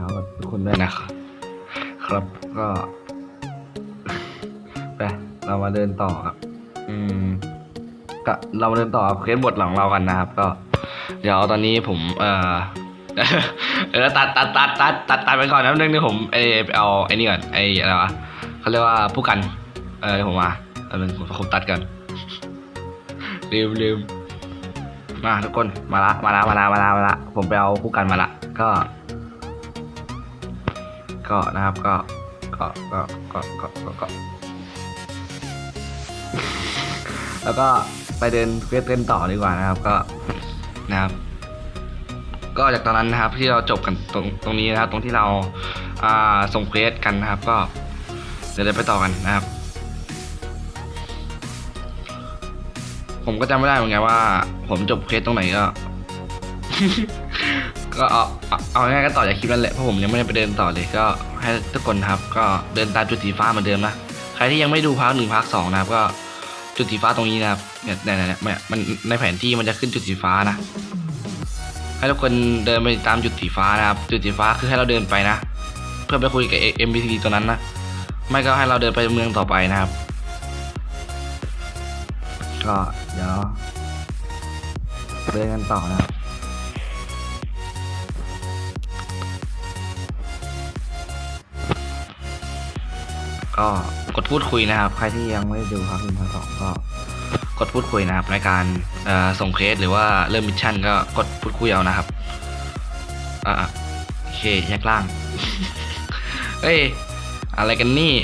ช้ากับทุกคนด้วยนะครับครับก็ไปเรามาเดินต่อครับ อืมก็เรามาเดินต่อกับเคสบทหลังเรากันนะครับ ก็ เดี๋ยวตอนนี้ผม เอ่อเออตัดตัดตัดตัดตัดตัดไปก่อนนะนึงนี่ผมเออไปเอาไอ้นี่ก่อนไอ้อะไรวะเขาเรียกว่าผู้กัน เออผมมาเป็นผมผมตัดกันลืมลืมมาทุกคนมาละมาละมาละมาละมาละผมไปเอาผู้กันมาละก็ ก็นะครับก็ก็ก็ก็ก็ก็ก็แล้วก็ไปเดินเควสเต้นต่อดีกว่านะครับ ก็นะครับก็จากตอนนั้นนะครับที่เราจบกันตรงตรงนี้นะครับ ตรงที่เราอ่าส่งเควสกันนะครับ ก็เดี๋ยวไปต่อกันนะครับ ผมก็จำไม่ได้เหมือนกันว่า ผมจบเควสตรงไหนก็ ก็เอาเอาง่ายก็ต่อจากคลิปนั่นแหละเพราะผมยังไม่ได้ไปเดินต่อเลยก็ ให้ทุกคนนะครับก็เดินตามจุดสีฟ้าเหมือนเดิมนะใครที่ยังไม่ดูพาร์ทหนึ่งพาร์ทสองนะครับก็จุดสีฟ้าตรงนี้นะครับเนี่ยเนี่ยเนี่ยมันในแผนที่มันจะขึ้นจุดสีฟ้านะ ให้ทุกคนเดินไปตามจุดสีฟ้านะครับ จุดสีฟ้าคือให้เราเดินไปนะ เพื่อไปคุยกับ MBC ตัวนั้นนะไม่ก็ให้เราเดินไปเมืองต่อไปนะครับ ก็เดี๋ยวเดินกันต่อนะครับ ก็กดพูดคุยนะครับ ใครที่ยังไม่ได้ดูครับหนึ่งพันสองก็กดพูดคุยนะครับในการส่งเคสหรือว่าเริ่มมิชชั่นก็กดพูดคุยเอานะครับอ่าโอเคแยกล่างเฮ้ยอะไรกันนี่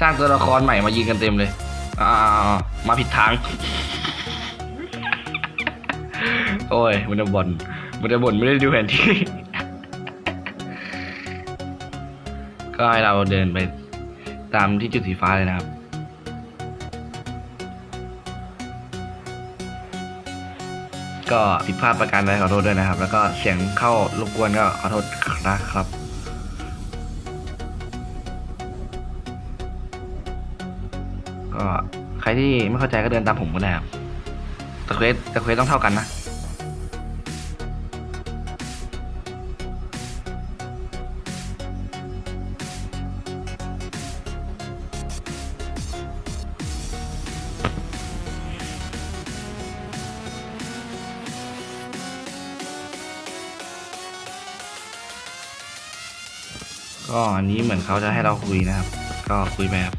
สร้างตัวละครใหม่มายิงกันเต็มเลยอ่ามาผิดทาง โอ้ยมันจะบ่นมันจะบ่นไม่ได้ดูแผนที่ ก็ให้เราเดินไปตามที่จุดสีฟ้าเลยนะครับ ก็ผิดพลาดประการใดขอโทษด้วยนะครับ แล้วก็เสียงเข้ารบกวนก็ขอโทษนะครับก็ใครที่ไม่เข้าใจก็เดินตามผมก็ได้ครับแต่เควสแต่เควสต้องเท่ากันนะ ก็อันนี้เหมือนเขาจะให้เราคุยนะครับ ก็คุยไปครับ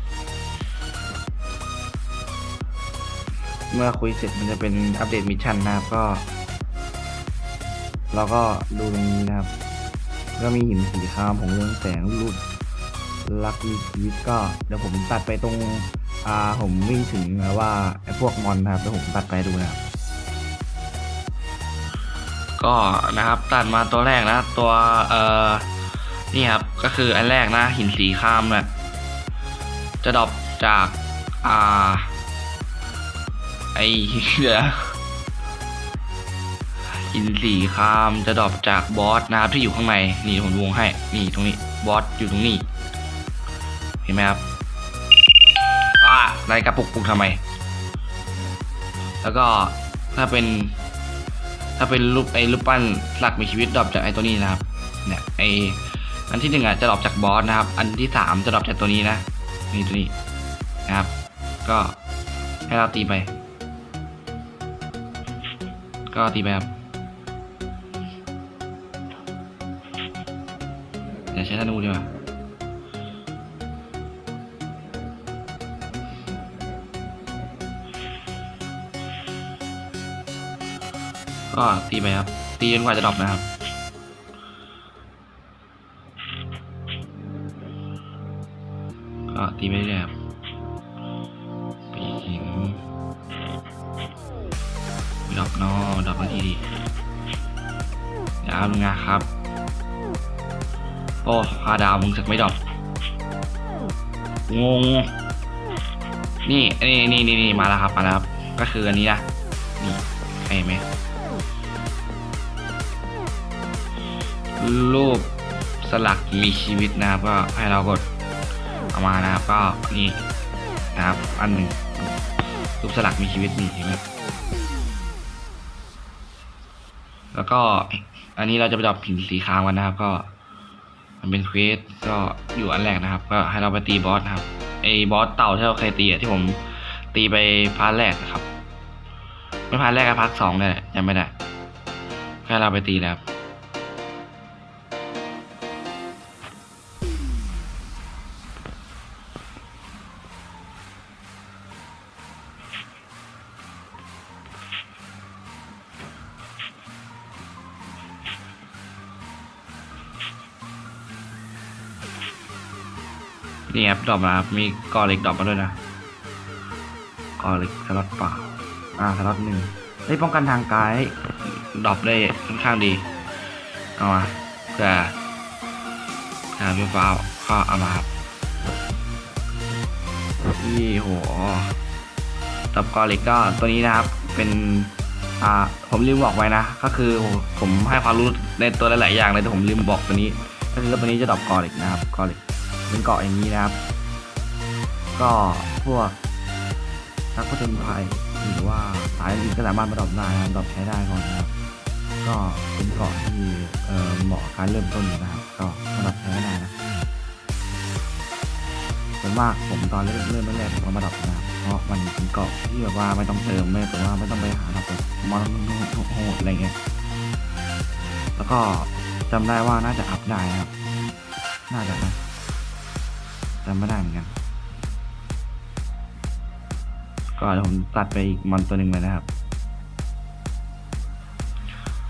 เมื่อคุยเสร็จมันจะเป็นอัปเดตมิชชั่นนะครับก็ เราก็ดูตรงนี้นะครับ ก็มีหินสีครามของเรืองแสงรูปลักมีชีวิตก็เดี๋ยวผมตัดไปตรงอ่าผมวิ่งถึงแล้วว่าไอ้พวกมอนนะครับเดี๋ยวผมตัดไปดูนะครับก็นะครับตัดมาตัวแรกนะ ตัวเอ่อ นี่ครับ ก็คืออันแรกนะ หินสีครามเนี่ยจะดรอปจาก อ่า ไอเดี๋ยวหินสีครามจะดรอปจากบอสนะครับที่อยู่ข้างในนี่ผมวงให้ นี่ตรงนี้บอสอยู่ตรงนี้ เห็นไหมครับว่าในกระปุกปุกทำไม แล้วก็ถ้าเป็น ถ้าเป็นรูปไอ้รูปปั้นหลักมีชีวิตดรอปจากไอ้ตัวนี้นะครับเนี่ยไอ้ อันที่หนึ่งอะจะดรอปจากบอสนะครับ อันที่สามจะดรอปจากตัวนี้นะนี่ตัวนี้นะครับ ก็ให้เราตีไป ก็ตีไปครับเดี๋ยวใช้ธนูดีกว่าก็ตีไปครับ ตีจนกว่าจะดรอปนะครับ ตีไปเรื่อยๆครับไปถึงดอปเนอดอปนาทีดีดาวนึงนะครับโอ้พาดาวมึงสักไม่ดอปงงนี่นี่นี่นี่นี่มาแล้วครับมาแล้วครับ ก็คืออันนี้นะนี่เห็นไหมรูปสลักมีชีวิตนะครับก็ให้เรากด มานะครับ ก็นี่นะครับอันหนึ่งรูปสลักมีชีวิตนี่เห็นไหมแล้วก็อันนี้เราจะไปดรอปหินสีขาวกันนะครับ ก็ มันเป็นเควสก็อยู่อันแรกนะครับ ก็ให้เราไปตีบอสนะครับไอ้บอสเต่าที่เราเคยตีที่ผมตีไปพาร์ทแรกนะครับไม่พาร์ทแรกก็พาร์ทสองเนี่นแหละยังไม่ได้แค่เราไปตีแล้ว นี่ครับดรอปมาครับมีกอเล็กดรอปมาด้วยนะกอเล็กสล็อตเปล่าอ่าสล็อตหนึ่งได้ป้องกันทางกายดรอปได้ค่อนข้างดีเอามาเพื่อหาพี่ฟ้าก็เอามาครับนี่โหดรอปกอเล็กก็ตัวนี้นะครับเป็นอ่าผมลืมบอกไว้นะ ก็คือผมให้ความรู้ในตัวหลายๆอย่างเลยแต่ผมลืมบอกตัวนี้ก็คือตัวนี้จะดรอปกอเล็กนะครับกอเล็ก เป็นเกาะอย่างนี้นะครับ ก็พวกนักผจญภัยหรือว่าสายอื่นก็สามารถมาดรอปได้นะครับดรอปใช้ได้ก่อนนะครับ ก็เป็นเกาะที่เหมาะการเริ่มต้นอยู่นะครับ ก็มาดรอปใช้ได้นะส่วนมากผมตอนเริ่มเริ่มแรกผมก็มาดรอปนะครับเพราะมันเป็นเกาะที่แบบว่าไม่ต้องเติมไม่แต่ว่าไม่ต้องไปหาดรอปแบบมอนโหดอะไรเงี้ยแล้วก็จำได้ว่าน่าจะอัพได้นะครับ น่าจะนะ จำไม่ได้เหมือนกัน ก็เดี๋ยวผมตัดไปอีกมอนตัวหนึ่งเลยนะครับ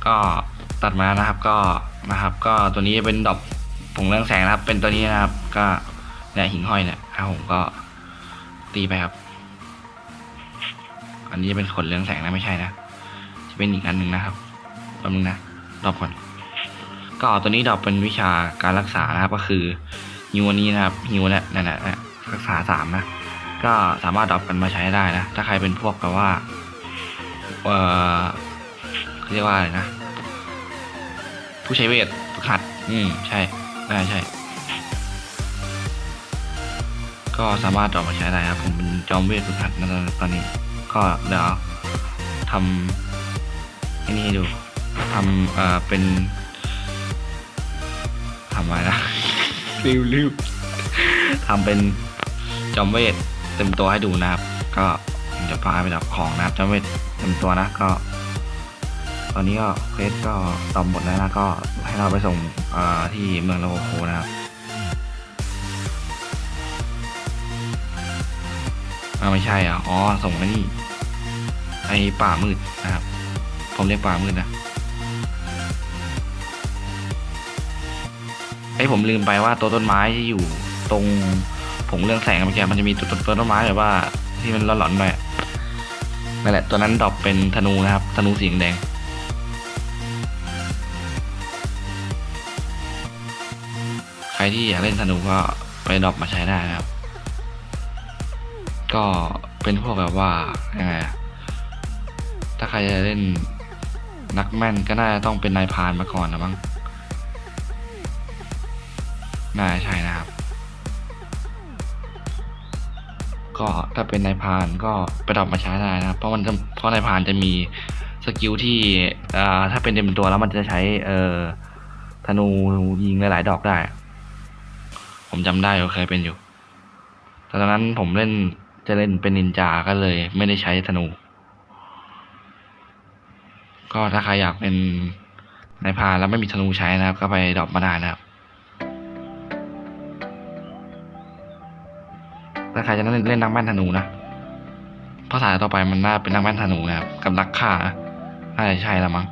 ก็ตัดมานะครับ ก็นะครับ ก็ตัวนี้เป็นดอกผงเรืองแสงนะครับ เป็นตัวนี้นะครับ ก็เนี่ยหิ่งห้อยเนี่ยครับผมก็ตีไปครับ อันนี้จะเป็นขนเรืองแสงนะไม่ใช่นะจะเป็นอีกอันหนึ่งนะครับแป๊บนึงนะดรอปก่อนก็ตัวนี้ดอปเป็นวิชาการรักษานะครับก็คือ ฮิวอันนี้นะครับฮิวเนี่ยนั่นแหละนะรักษาสามนะ ก็สามารถดรอปกันมาใช้ได้นะ ถ้าใครเป็นพวกแบบว่า เออเขาเรียกว่าอะไรนะ ผู้ใช้เวทฝึกหัด อืม ใช่ได้ใช่ ก็สามารถดรอปมาใช้ได้ครับ ผมเป็นจอมเวทฝึกหัดนะตอนนี้ ก็เดี๋ยวทำอ้นี่ให้ดูทำเอ่อเป็นทำอะไรนะ ริวริวทำเป็นจอมเวทเต็มตัวให้ดูนะครับ ก็จะพาไปดับของนะครับจอมเวทเต็มตัวนะก็ ตอนนี้ก็เควสก็ตอมหมดแล้วนะก็ให้เราไปส่งที่เมืองโลโคนะครับไม่ใช่อะอ๋อส่งไปนี่ไอป่ามืดนะครับ ผมเรียกป่ามืดนะ ไอ้ผมลืมไปว่าตัวต้นไม้ที่อยู่ตรงผงเรื่องแสงเมื่อกี้มันจะมีตัวต้นต้นไม้แบบว่า ที่มันหลอนๆหน่อยอะนั่นแหละตัวนั้นดรอปเป็นธนูนะครับ ธนูสีแดงใครที่อยากเล่นธนูก็ไปดรอปมาใช้ได้นะครับ ก็เป็นพวกแบบว่ายังไงถ้าใครจะเล่นนักแม่นก็น่าจะต้องเป็นนายพรานมาก่อนนะมั้ง น่าใช่นะครับ ก็ถ้าเป็นนายพานก็ไปดรอปมาใช้ได้นะครับ เพราะมันจะเพราะนายพานจะมีสกิลที่ถ้าเป็นเต็มตัวแล้วมันจะใช้เอ่อธนูยิงหลาย ๆ ดอกได้ ผมจำได้ว่าเคยเป็นอยู่ตอนนั้นผมเล่นจะเล่นเป็นนินจาก็เลย ไม่ได้ใช้ธนู ก็ถ้าใครอยากเป็นนายพานแล้วไม่มีธนูใช้นะครับ ก็ไปดรอปมาได้นะครับ ถ้าใครจะเล่นเล่นนักแม่นธนูนะภาษาต่อไปมันน่าเป็นนักแม่นธนูนะครับ กับนักฆ่าน่าจะใช่ละมั้ง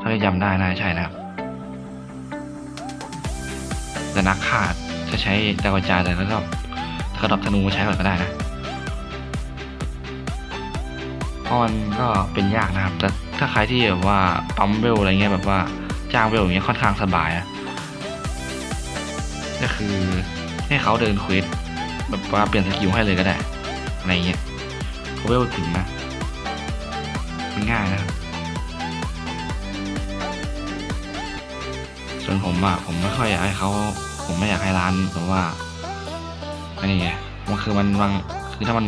ถ้าที่จำได้น่าจะใช่นะครับแต่นักฆ่าจะใช้ดาวกระจายแต่ก็ต้องถ้าก็ดรอปธนูมาใช้ก่อนก็ได้นะเพราะมันก็เป็นยากนะครับ แต่ถ้าใครที่แบบว่าปั๊มเวลอะไรเงี้ยแบบว่าจ้างเวลอย่างเงี้ยค่อนข้างสบายอะก็คือให้เขาเดินเควส แบบว่าเปลี่ยนสกิลให้เลยก็ได้ อะไรเงี้ยเขาเวลถึงนะมันง่ายนะครับส่วนผมอะผมไม่ค่อยอยากให้เขาผมไม่อยากให้ร้านแบบว่าอันนี้ไงมันคือมันบางคือถ้ามัน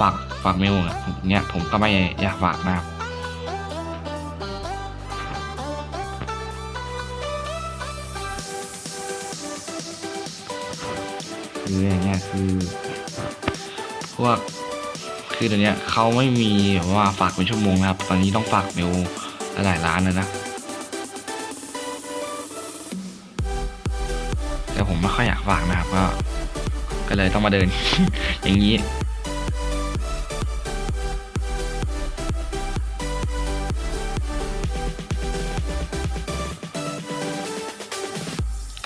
ฝากฝากเมลอะเงี้ยผมก็ไม่อยากฝากนะครับ คืออย่างเงี้ยคือ พวกคือเดี๋ยวนี้เขาไม่มีแบบว่าฝากเป็นชั่วโมงนะครับ ตอนนี้ต้องฝากเมลหลายร้านเลยนะ แต่ผมไม่ค่อยอยากฝากนะครับก็ ก็เลยต้องมาเดิน อย่างนี้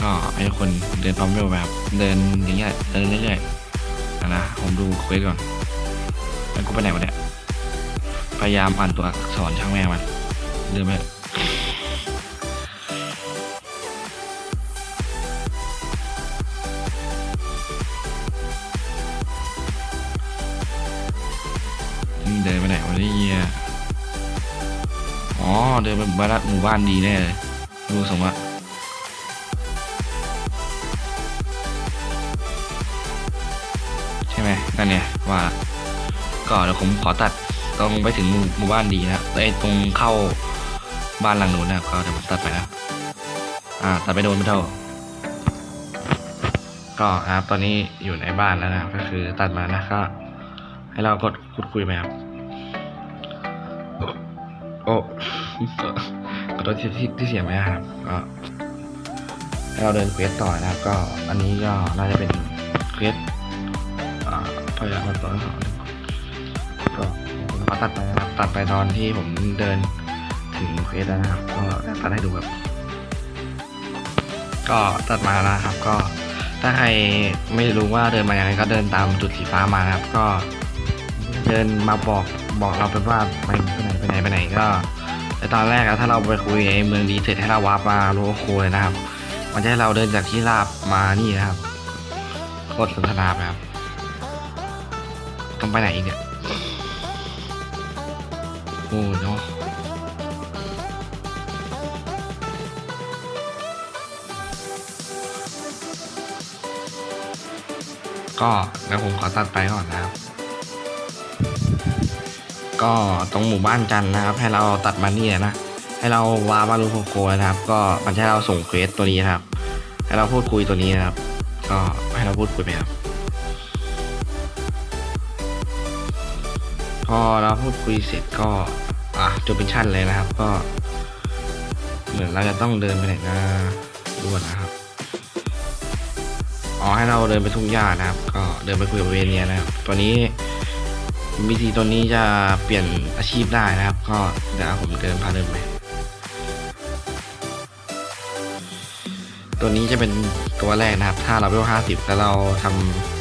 ก็ให้คนเดินพร้อมเร็วแบบเดินอย่างเงี้ยเดินเรื่อยๆนะผมดูเควสก่อนแล้วกูไปไหนวะเนี่ยพยายามอ่านตัวอักษรช่างแม่มันเดินไปเดินไปไหนวะเนี่ยอ๋อ เดินไปหมู่บ้านหมู่บ้านดีแน่เลยดูสมว่า นั่นเนี่ยว่าก็เดี๋ยวผมขอตัดตรงไปถึงหมู่บ้านดีนะไอ้ตรงเข้าบ้านหลังนู้นนะก็เดี๋ยวผมตัดไปนะอ่าตัดไปโดนไม่เท่า ก็ครับตอนนี้อยู่ในบ้านแล้วนะก็คือตัดมานะก็ให้เรากดพูดคุยไปครับโอ้ขอโทษที่ที่เสียงไหมครับก็ให้เราเดินเควสต่อนะครับ ก็อันนี้ก็น่าจะเป็นเควส ยายามาตอนสองก็ผมขอตัดไปนะครับตัดไปตอนที่ผมเดินถึงเควสแล้วนะครับก็ตัดให้ดูแบบ ก็ตัดมาแล้วนะครับ ก็ถ้าใครไม่รู้ว่าเดินมาอย่างไรก็เดินตามจุดสีฟ้ามานะครับ ก็ เดินมาบอกบอกเราเป็นว่าไปไปไหนไปไหนไปไหนก็แต่ตอนแรกอะถ้าเราไปคุยไอ้เมืองดีเสร็จให้เราวาร์ปมาโลโคเลยนะครับ มันจะให้เราเดินจากที่ราบมานี่นะครับโคตรสนทนาไปครับ ต้องไปไหนอีกเนี่ยโอ้เนาะก็แล้วผมขอตัดไปก่อนนะครับ ก็ตรงหมู่บ้านจันนะครับ ให้เราตัดมาเนี่ยนะ ให้เราวามารูโคโคนะครับ ก็มันจะให้เราส่งเควสตัวนี้นะครับ ให้เราพูดคุยตัวนี้นะครับ ก็ให้เราพูดคุยไปครับ พอเราพูดคุยเสร็จก็อะจบเป็นชั้นเลยนะครับ ก็ เหมือนเราจะต้องเดินไปไหนนะดูก่อนนะครับอ๋อให้เราเดินไปทุ่งหญ้านะครับ ก็เดินไปคุยกับเวเนียนะครับ ตัวนี้วิธีตัวนี้จะเปลี่ยนอาชีพได้นะครับ ก็เดี๋ยวผมเดินพาเดินไปตัวนี้จะเป็นตัวแรกนะครับ ถ้าเราเวลห้าสิบแล้วเราท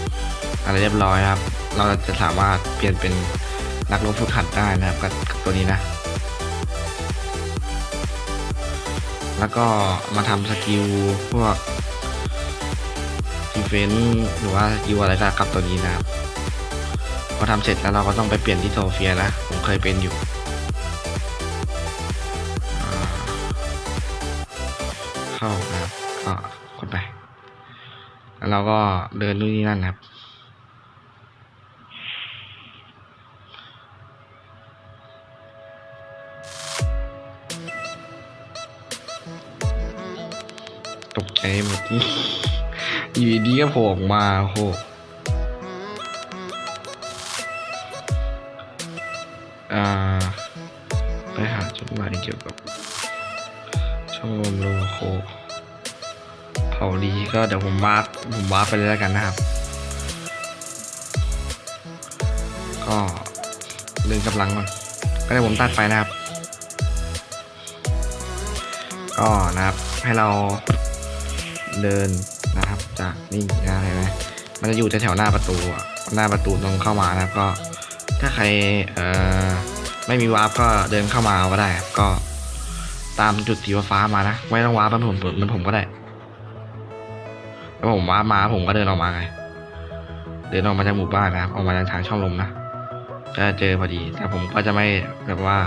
ำอะไรเรียบร้อยนะครับ เราจะสามารถเปลี่ยนเป็น นักลงฝึกหัดได้นะครับกับตัวนี้นะ แล้วก็มาทำสกิลพวกดีเฟนหรือว่าสกิลอะไรก็กับตัวนี้นะครับพอทำเสร็จแล้วเราก็ต้องไปเปลี่ยนที่โซเฟียนะ ผมเคยเป็นอยู่เข้านะครับก็กดไป แล้วเราก็เดินนู่นนี่นั่นนะครับ ตกใจหมดอยู่ดีก็โผล่ออกมาโอ้โหอ่า ไปหาจดหมายเกี่ยวกับชมรมโลโคเผาดีก็เดี๋ยวผมวาร์ปผมวาร์ปไปเลยแล้วกันนะครับ ก็เรื่องกำลังก่อนก็เดี๋ยวผมตัดไปนะครับ ก็นะครับให้เรา เดินนะครับ จากนี่นะเห็นไหมมันจะอยู่แถวๆหน้าประตูหน้าประตูตรงเข้ามานะครับ ก็ ถ้าใครเอ่อไม่มีวาร์ปก็เดินเข้ามาก็ได้ครับก็ตามจุดสีฟ้ามานะไม่ต้องวาร์ปมันผมมันผมก็ได้แล้วผมวาร์ปมาผมก็เดินออกมาไงเดินออกมาจากหมู่บ้านนะครับออกมาจากทางช่องลมนะก็เจอพอดี แต่ผมก็จะไม่แบบว่า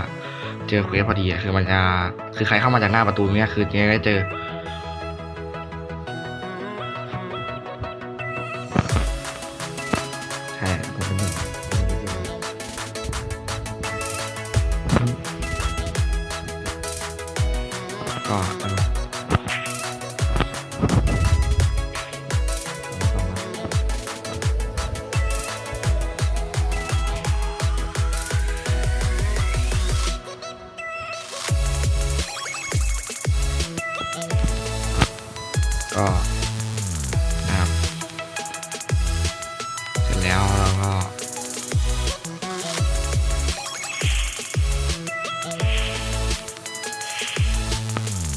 เจอเควสพอดีคือมันจะคือใครเข้ามาจากหน้าประตูเนี้ยคือยังไงก็เจอ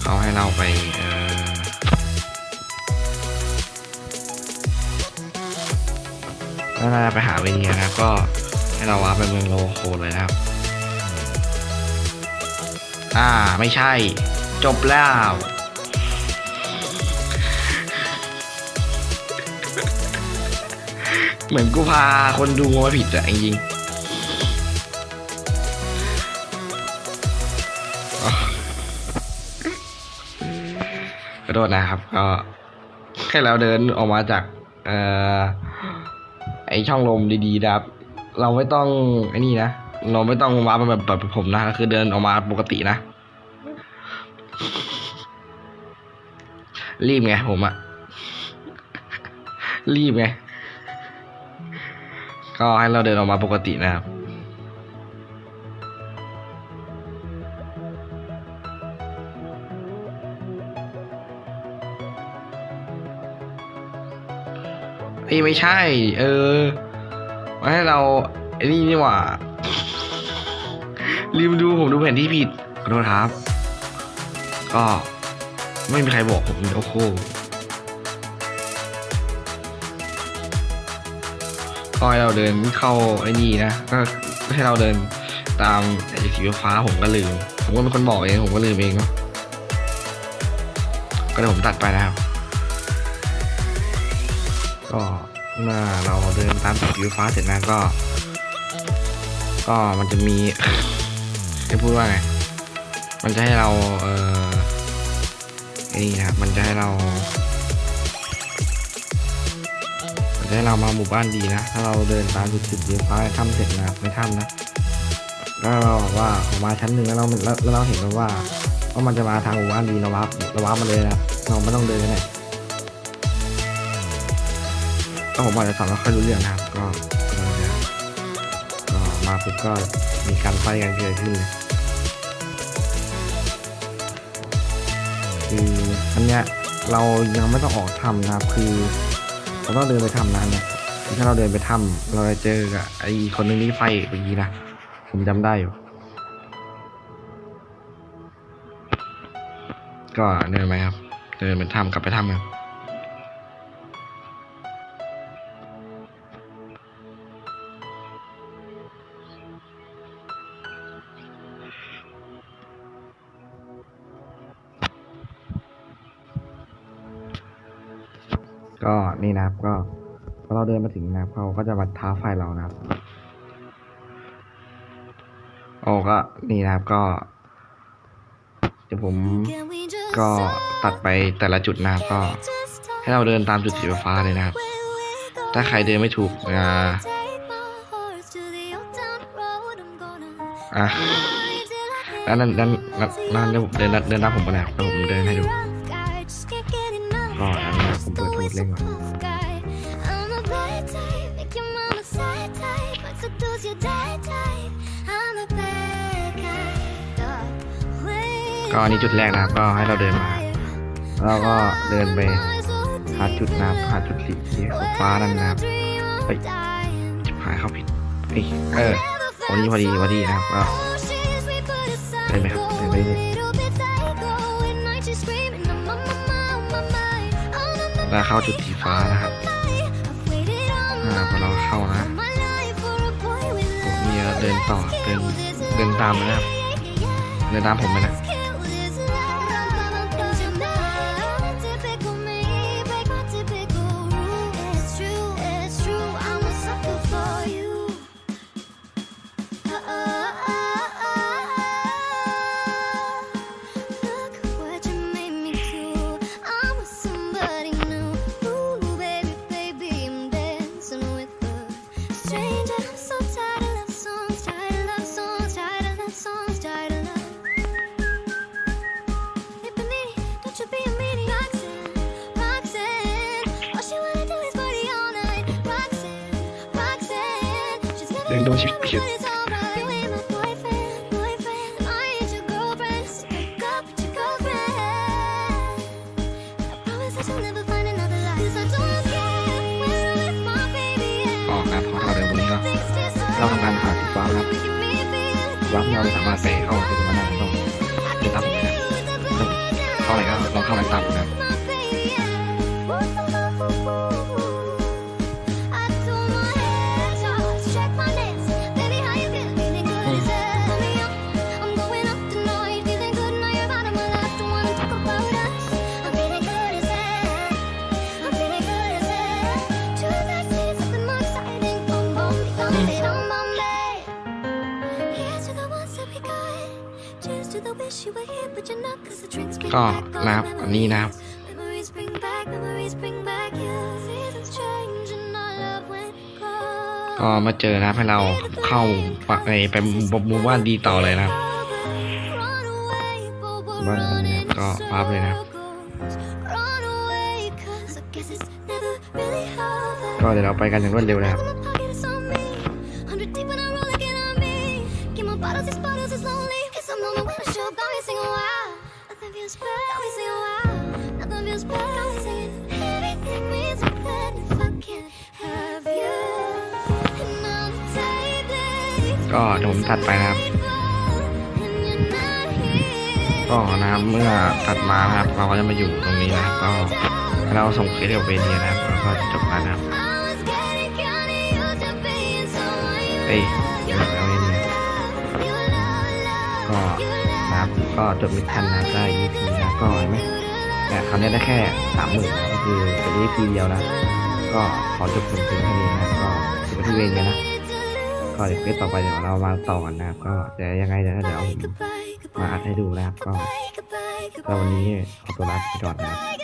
เขาให้เราไปเออแล้วเราไปหาเวทีนะครับก็ให้เราว้าร์ปไปเมืองโลโคเลยนะครับ อ่าไม่ใช่ จบแล้วเหมือนกูพาคนดูงงมาผิดอะจริงๆ โทษนะครับ ก็แค่เราเดินออกมาจากเอ่อไอช่องลมดีๆนะครับ เราไม่ต้องไอ้นี่นะเราไม่ต้องว้าร์ปแบบแบบผมนะคือเดินออกมาปกตินะรีบไงผมอะรีบไงก็ให้เราเดินออกมาปกตินะครับ อ้ไม่ใช่ เออมาให้เราไอ้นี่นี่หว่าลืมดูผมดูแผนที่ผิดขอโทษครับ ก็ไม่มีใครบอกผมโอ้โหก็ให้เราเดินเข้าไอ้นี่นะ ก็ให้เราเดินตามไอ้สีฟ้าผมก็ลืม ผมก็เป็นคนบอกเองผมก็ลืมเองเนาะก็เดี๋ยวผมตัดไปนะครับ ก็ เมื่อเราเดินตามสีฟ้าเสร็จนะก็ ก็มันจะมีจะพูดว่าไง มันจะให้เรา เออไอ้นี่นะครับมันจะให้เรา มันจะให้เรามาหมู่บ้านดีนะ ถ้าเราเดินตามจุดจุดสีฟ้าถ้ำเสร็จนะครับในถ้ำนะ แล้วเราบอกว่าออกมาชั้นหนึ่งแล้วเราแล้วเราเห็นแล้วว่าว่ามันจะมาทางหมู่บ้านดีเราวับเราวับมาเลยนะเราไม่ต้องเดินกันเลย ก็ผมอาจจะสอนไม่ค่อยรู้เรื่องนะครับ ก็ก็เนี่ยก็มาปุ๊บก็มีการไฟกันเกิดขึ้นเลยคืออันเนี้ยเรายังไม่ต้องออกถ้ำนะครับ คือเราต้องเดินไปถ้ำนั้นเนี่ยถ้าเราเดินไปถ้ำเราจะเจอกับไอ้คนนึงที่ไฟเมื่อกี้นะผมจำได้อยู่ ก็เดินไปครับ เดินไปถ้ำกลับไปถ้ำกัน ก็นี่นะครับก็พอเราเดินมาถึงนะครับเขาก็จะมาท้าไฟเรานะครับโอ้ก็นี่นะครับก็เดี๋ยวผมก็ตัดไปแต่ละจุดนะครับก็ ให้เราเดินตามจุดสีฟ้าเลยนะครับ ถ้าใครเดินไม่ถูกอ่าอะแล้วนั่นนั่นนั่นนั่นเดี๋ยวผมเดินเดินตามผมไปแล้วเดี๋ยวผมเดินให้ดูก็อันนี้ ดเล่นก่อนก็อันนี้จุดแรกนะครับก็ให้เราเดินมา แล้วก็เดินไปหาจุดนะครับหาจุดสีฟ้านั่นนะครับเฮ้ยจิบหายเข้าผิดเอ้ยเออวันนี้พอดีพอดีนะครับก็เดินไปครับเดินไปเลย แล้วเข้าจุดสีฟ้านะครับอ่าพอเราเข้านะผมมีเดินต่อเดินเดินตามนะครับ เดินตามผมไปนะ โดนชิออกครัพอเราเร็วตรงนี้ก็เราทำการหาสีฟ้าครับว้าที่เราสามารถเซเข้าไปตรงนั้นได้ต้องติดตามนะเข้าอะไรก็ลองเข้าไปตามนะ ก็นะครับอันนี้นะครับก็มาเจอนะให้เราเข้าไปไปหมู่บ้านดีต่อเลยนะครับบ้านนี้นะก็วาร์ปเลยนะก็เดี๋ยวเราไปกันอย่างรวดเร็วนะครับ ก็เดี๋ยวผมตัดไปนะครับ ก็นะครับเมื่อตัดมานะครับ เราก็จะมาอยู่ตรงนี้นะครับ ก็เราส่งเคสกับเวเนียนะครับแล้วก็จบแล้วนะครับเอ้ นะครับก็จบมิชชั่นนะครับได้ EP นะก็เห็นไหมแต่คราวนี้ได้แค่สามหมื่นก็คือเป็น EP เดียวนะ ก็ขอจบเพียงเท่านี้นะก็จบที่เวเนียนะก็เดี๋ยวคลิปต่อไปเดี๋ยวเรามาต่อกันนะครับก็เดี๋ยวยังไงเดี๋ยวเดี๋ยวผมมาอัดให้ดูนะครับก็แล้ววันนี้ขอตัวลาไปก่อนนะครับ